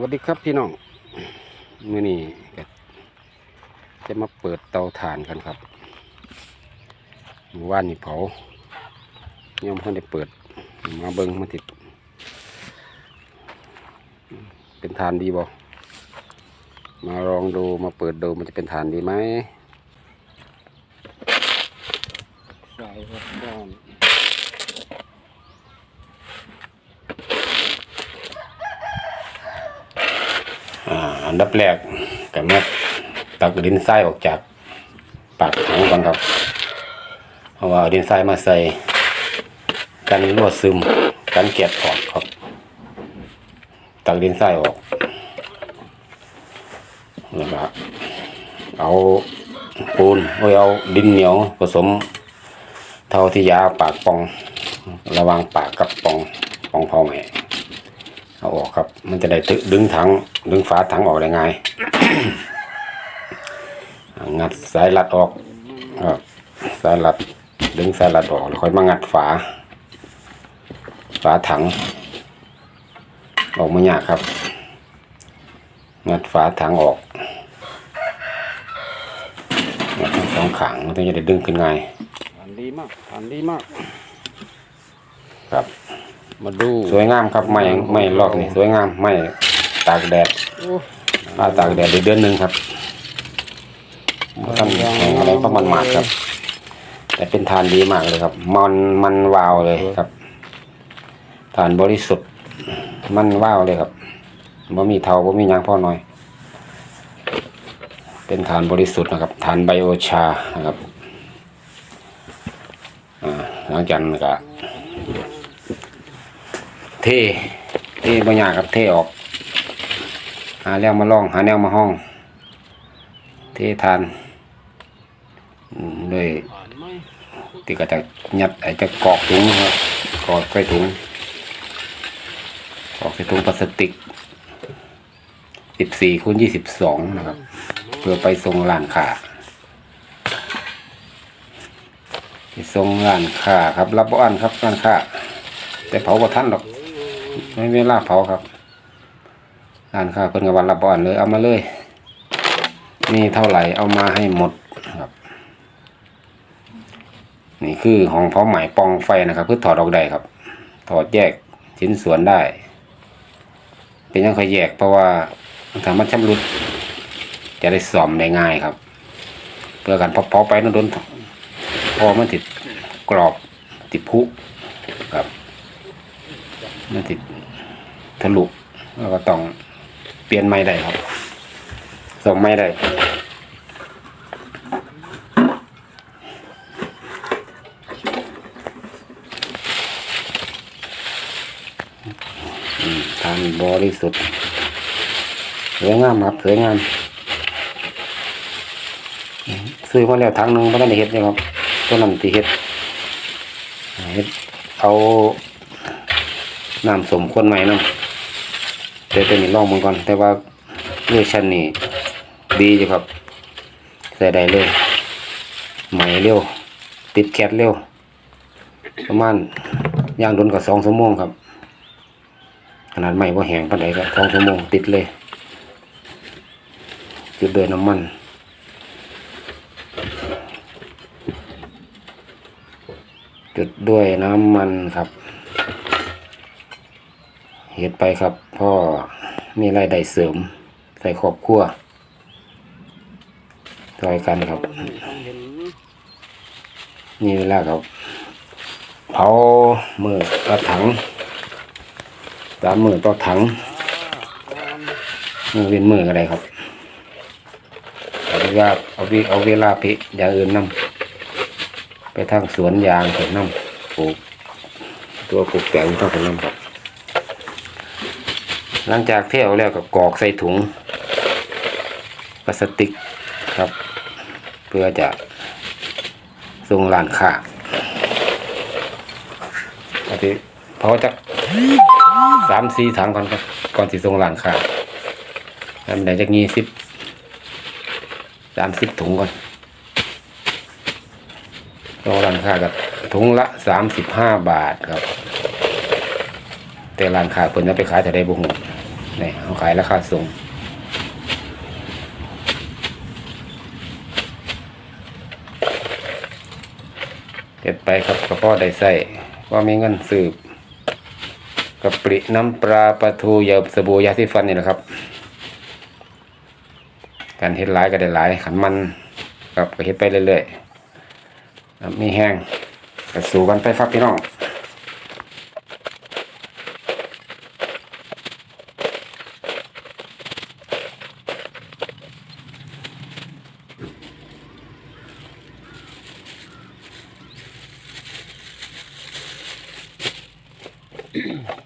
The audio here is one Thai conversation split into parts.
วัสดีครับพี่น้องมื่อนี้จะมาเปิดเตาถ่านกันครับมื่อว่านนี่เผายังไม่ได้เปิดมาเบิ้งมาติด เป็นฐานดีบ่มาลองดูมาเปิดดูมันจะเป็นฐานดีไหมใส่ครับด้า นอ่าอันดับแรกก็มาตักดินทรายออกจากปากถังก่อนครับเพราะว่าเอาดินทรายมาใส่กันรั่วซึมกันเกลียดออกครับ ตักดินทรายออกแล้วก็เอาปูนโอ้ยเอาดินเหนียวผสม เท่าที่ยาปากปอง ระวางปากกับปองปองเผาไหม เอาออกครับ มันจะได้ตึดึงถังดึงฝาถังออกได้ง่ายงัดสายรัดออกครับสายรัดดึงสายรัดออกแล้วค่อยมางัดฝา ฝาถัง ออกมายากครับ งัดฝาถังออกงัดทั้งสองขางมันถึงจะได้ดึงขึ้นง่ายอันดีมากอันดีมาก มาดูสวยงามครับไม่ไม่ลอกนี่สวยงามไม่ตากแดดมาตากแดดได้เดือนหนึ่งครับท่านแห้งอะไรเพราะมันหมาดครับ แต่เป็นทานดีมากเลยครับ มันมันวาวเลยครับ ทานบริสุทธิ์ มันวาวเลยครับบ่มีเทาบ่มีหยางพ่อน้อย เป็นทานบริสุทธิ์นะครับทานไบโอชานะครับอ่าหลังจากนั้นก็ เทเทบางอย่างครับเทออก หาแนวมาล่อง หาแนวมาห้อง เททานอืมด้วยที่ก็จะยัดไอ้จะกอกถุงครับกอกใส่ถุงกอกใส่ถุงพลาสติกสิบสี่คูณยี่สิบสองนะครับ เพื่อไปส่งร้านค้าไปส่งร้านค้าครับ รับบ้านครับร้านค้าแต่เผาบ่ทันหรอก ไม่เวลาเผาครับร้านค้าเพิ่นก็วันละบอนเลยเอามาเลยนี่เท่าไหร่เอามาให้หมดครับ นี่คือห้องเผาไหมปองไฟนะครับเพื่อถอดออกได้ครับ ถอดแยกชิ้นส่วนได้ เป็นยังค่อยแยกเพราะว่าถ้ามันชำรุด จะได้ซ่อมได้ง่ายครับเพื่อกันพอเผาไปนั่นโดนพอมันติดกรอบติดพุ มันติดทะลุแล้วก็ต้องเปลี่ยนไม้ได้ครับส่งไม้ได้ทานบริสุทธิ์สวยงามครับสวยงามอืมซื้อมาแล้วทั้งหนึงเพราะนั่นได้เฮ็ดเลยครับตัวนั้นที่เฮ็ดเฮ็ดเอา น้ำสมคนใหม่นาะแต่ตัวนี้ลองมันก่อน แต่ว่าเวอร์ชันนี้ดีอยู่ครับใส่ได้เลยใหม่เร็ว ติดแคทเร็ว ประมาณย่างโดนกับสองชั่วโมงครับ ขนาดใหม่ว่าแห้งปานใดก็สองชั่วโมงติดเลยจุดด้วยน้ำมันจุดด้วยน้ำมันครับ เฮ็ดไปครับพ่อมีรายได้เสริมใส่ครอบครัวช่วยกันครับนี่เวลาครับเผามือต่อถังสามมือต่อถังมือเว้นมืออะไรครับเอาเวลาเอาวิเอาเวลาพิอย่างอื่นนำไปทางสวนยางถอะนำปลูกตัวปลูกแตงต้องถอะนำครับ หลังจากเที่ยวแล้วก็กรอกใส่ถุงพลาสติกครับ เพื่อจะส่งร้านค้าปฏิเพราะจะสามสี่ถังก่อนครับก่อนที่ส่งร้านค้าทำได้จากยี่สิบสามสิบถุงก่อนส่งร้านค้ากับถุงละสามสิบห้าบาทครับ แต่ร้านค้าเพิ่นจะไปขายแต่ได้บุ้ง นี่เอาขายราคาส่งเก็บไปครับกระเพาะได้ใส่ว่ามีเงินสืบกะปริน้ำปลาปลาทูยาสบู่ยาสีฟันนี่แหละครับการเฮ็ดหลายก็ได้หลายขันมันครับก็เฮ็ดไปเรื่อยๆมีแห้งก็สู่กันไปครับพี่น้อง Mm-hmm.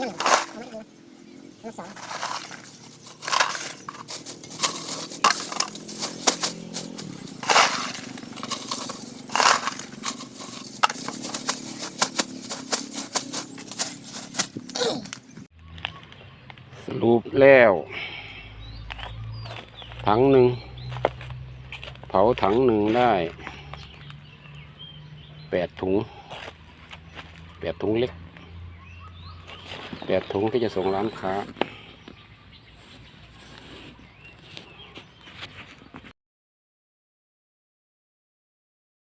องสรุปแล้วถังหนึ่งเผาถังหนึ่งได้แปดถุงแปดถุงเล็ก แปดถุงที่จะส่งร้านค้า